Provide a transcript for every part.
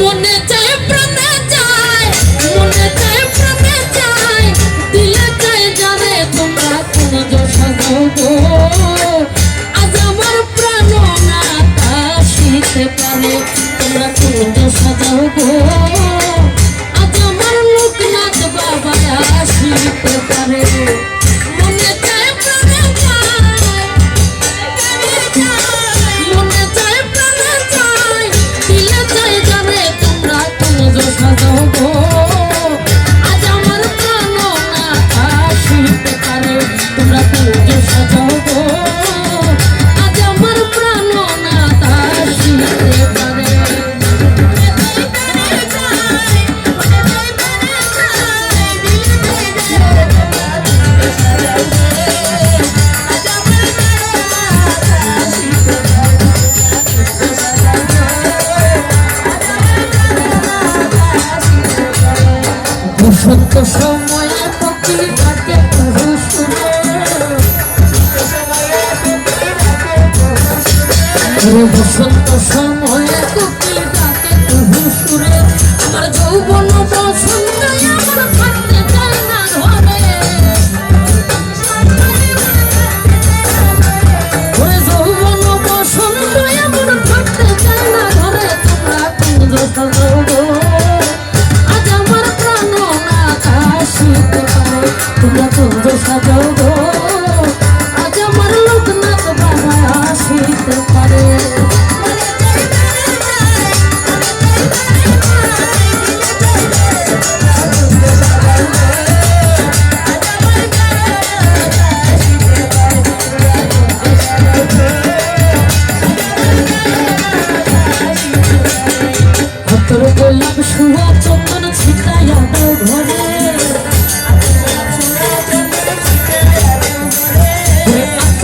মনে চায় প্রাণে চায় মনে চায় প্রাণে চায় দিলে চায় জানে তোমরা কোন সাজাও গো আজ আমার প্রাণ না আসিতে পারে, তোমরা কোন সাজাও গো বসন্ত সময়ে পক্ষী কুহু সুরে ওরে বসন্ত সময়ে পক্ষী ডাকে কুহু সুরে। আমার যৌবন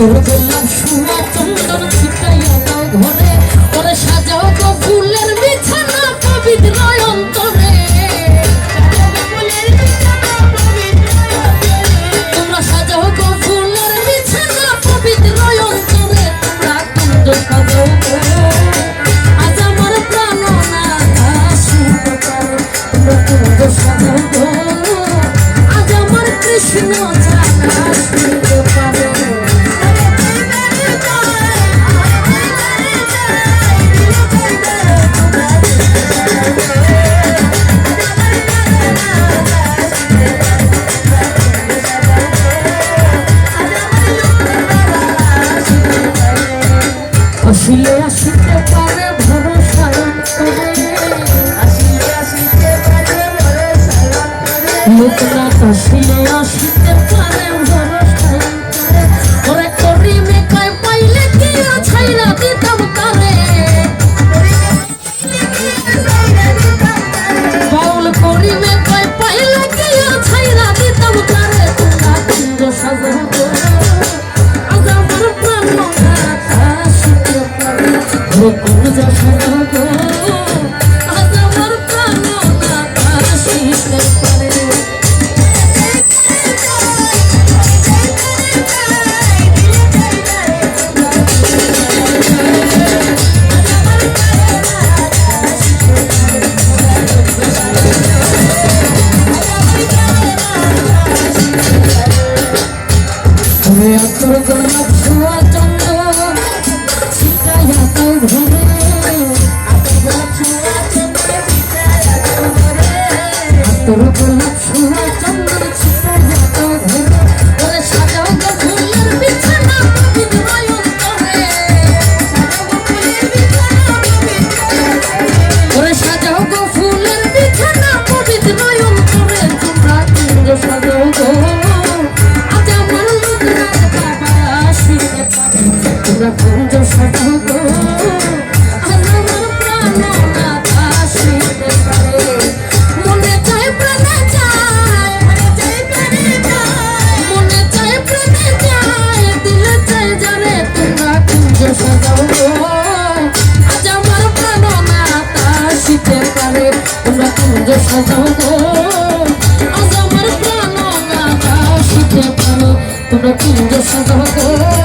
তোর গোলাপ শুয়া চন্দন ছিটাইয়া দাও ঘরে। ওরে সাজাও গো ফুলের বিছানা পবিত্র অন্তরে। তোমরা সাজাও গো ফুলের বিছানা পবিত্র অন্তরে। তোমরা কুঞ্জ সাজাও আজ আমার প্রাণ না তোমরা কুঞ্জ সাজাও আজ আমার কৃষ্ণ আসিলে আসিতে পারে ভরসা ওরে করি মেকায় পাইলে কি ছাইরা দিতাম কারে বাউল করি মেকায় পাইলে কি ছাইরা দিতাম কারে তোমরা সাজাও গো আজ আমার প্রাণ আসিতে পারে ও কুঞ্জ সাজাও গোলাপ ছোঁয়া তোমরা কুঞ্জ সাজাও